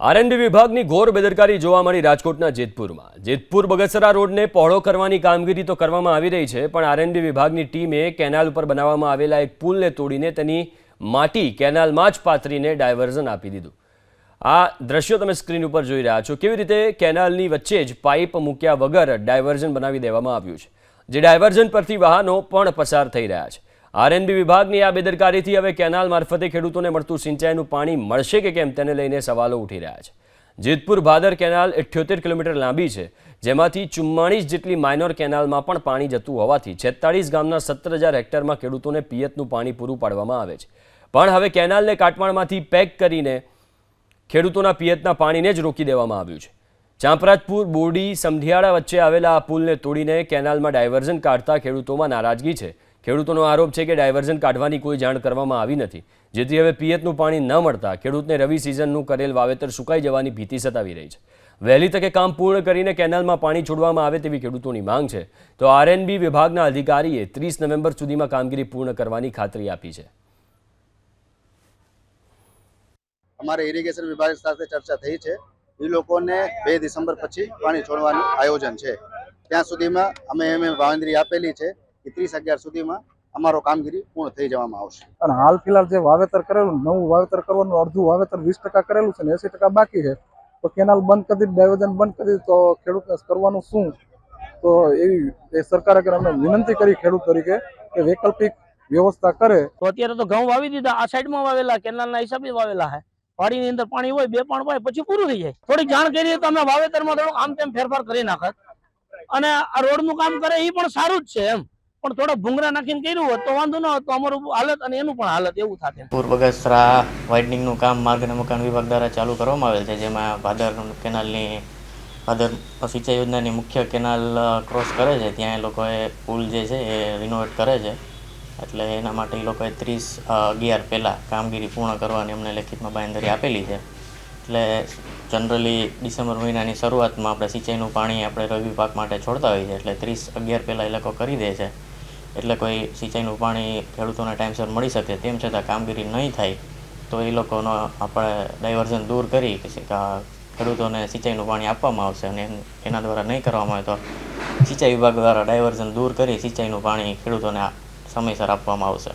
RNB વિભાગની ઘોર બેદરકારી જોવા મળી રાજકોટના જેતપુરમાં. જેતપુર બગસરા રોડને પહોળો કરવાની કામગીરી તો કરવામાં આવી રહી છે, પણ આરએનબી વિભાગની ટીમે કેનાલ ઉપર બનાવવામાં આવેલા એક પુલને તોડીને તેની માટી કેનાલમાં જ પાથરીને ડાયવર્ઝન આપી દીધું. આ દ્રશ્યો તમે સ્ક્રીન ઉપર જોઈ રહ્યા છો. કેવી રીતે કેનાલની વચ્ચે જ પાઇપ મૂક્યા વગર ડાયવર્ઝન બનાવી દેવામાં આવ્યું છે. જે ડાયવર્ઝન પરથી વાહનો પણ પસાર થઈ રહ્યા છે. આરએનબી વિભાગની આ બેદરકારીથી હવે કેનાલ મારફતે ખેડૂતોને મળતું સિંચાઈનું પાણી મળશે કે કેમ તેને લઈને સવાલો ઉઠી રહ્યા છે. જેતપુર ભાદર કેનાલ અઠ્યોતેર કિલોમીટર લાંબી છે, જેમાંથી ચુમ્માળીસ જેટલી માઇનોર કેનાલમાં પણ પાણી જતું હોવાથી છેતાળીસ ગામના સત્તર હજાર હેક્ટરમાં ખેડૂતોને પિયતનું પાણી પૂરું પાડવામાં આવે છે. પણ હવે કેનાલને કાટમાળમાંથી પેક કરીને ખેડૂતોના પિયતના પાણીને જ રોકી દેવામાં આવ્યું છે. ચાંપરાજપુર, બોરડી સમઢિયાળા વચ્ચે આવેલા આ પુલને તોડીને કેનાલમાં ડાયવર્ઝન કાઢતા ખેડૂતોમાં નારાજગી છે. ખેડૂતોનો આરોપ છે કે ડાયવર્ઝન કાઢવાની કોઈ જાણ કરવામાં આવી નથી. જેથી હવે પિયતનું પાણી ન મળતા ખેડૂતને રવિ સિઝનનું કરેલ વાવેતર સુકાઈ જવાની ભીતિ સતાવી રહી છે. વહેલી તકે કામ પૂર્ણ કરીને કેનાલમાં પાણી છોડવામાં આવે તેવી ખેડૂતોની માંગ છે, તો આરએનબી વિભાગના અધિકારીએ ત્રીસ નવેમ્બર સુધીમાં કામગીરી પૂર્ણ કરવાની ખાતરી આપી છે. અમારે ઇરિગેશન વિભાગ સાથે ચર્ચા થઈ છે. એ લોકોને બે ડિસેમ્બર પછી પાણી છોડવાનું આયોજન છે. ત્યાં સુધીમાં અમે એમ વાંદરી આપેલી છે. કે ત્રીસ અગિયાર સુધીમાં અમારો કામગીરી પૂર્ણ થઈ જવામાં આવશે. અને હાલ ફિલહાલ જે વાવેતર કરેલું નવું વાવેતર કરવાનું અડધું વાવેતર વીસ ટકા કરેલું છે ને એસી ટકા બાકી છે. તો કેનાલ બંધ કરી દીધી ડાયવર્ઝન બંધ કરી દીધું તો ખેડૂતને કરવાનું શું? તો એવી એ સરકારે અમે વિનંતી કરી ખેડૂત તરીકે કે વૈકલ્પિક વ્યવસ્થા કરે. તો અત્યારે તો ઘઉં વાવી દીધા આ સાઈડમાં વાવેલા કેનાલના હિસાબે વાવેલા છે. વાડીની અંદર પાણી હોય બે પાણ હોય પછી પૂરું થઈ જાય. થોડીક જાણ કરીએ તો અમે વાવેતરમાં થોડુંક આમ તેમ ફેરફાર કરી નાખત. અને આ રોડનું કામ કરે એ પણ સારું જ છે એમ. પણ થોડા ભૂંગરા નાખીને કર્યું હોત તો વાંધો ન હોત. તો અમારું હાલત અને એનું પણ હાલત એવું થાતે પૂર્વ બગસરા વાઇડનિંગનું કામ માર્ગ અને મકાન વિભાગ દ્વારા ચાલુ કરવામાં આવેલ છે, જેમાં ભાદર કેનાલની, ભાદર સિંચાઈ યોજનાની મુખ્ય કેનાલ ક્રોસ કરે છે. ત્યાં એ લોકોએ પુલ જે છે એ રિનોવેટ કરે છે. એટલે એના માટે એ લોકોએ ત્રીસ અગિયાર પહેલાં કામગીરી પૂર્ણ કરવાની અમને લેખિતમાં બાંયધરી આપેલી છે. એટલે જનરલી ડિસેમ્બર મહિનાની શરૂઆતમાં આપણે સિંચાઈનું પાણી આપણે રવિ પાક માટે છોડતા હોઈએ છીએ. એટલે ત્રીસ, અગિયાર પહેલાં એ લોકો કરી દે છે. એટલે કોઈ સિંચાઈનું પાણી ખેડૂતોને ટાઈમસર મળી શકે, તેમ છતાં કામગીરી નહીં થાય, તો એ લોકોનો આપણે ડાયવર્ઝન દૂર કરી ખેડૂતોને સિંચાઈનું પાણી આપવામાં આવશે અને એના દ્વારા નહીં કરવામાં આવે તો સિંચાઈ વિભાગ દ્વારા ડાયવર્ઝન દૂર કરી સિંચાઈનું પાણી ખેડૂતોને સમયસર આપવામાં આવશે.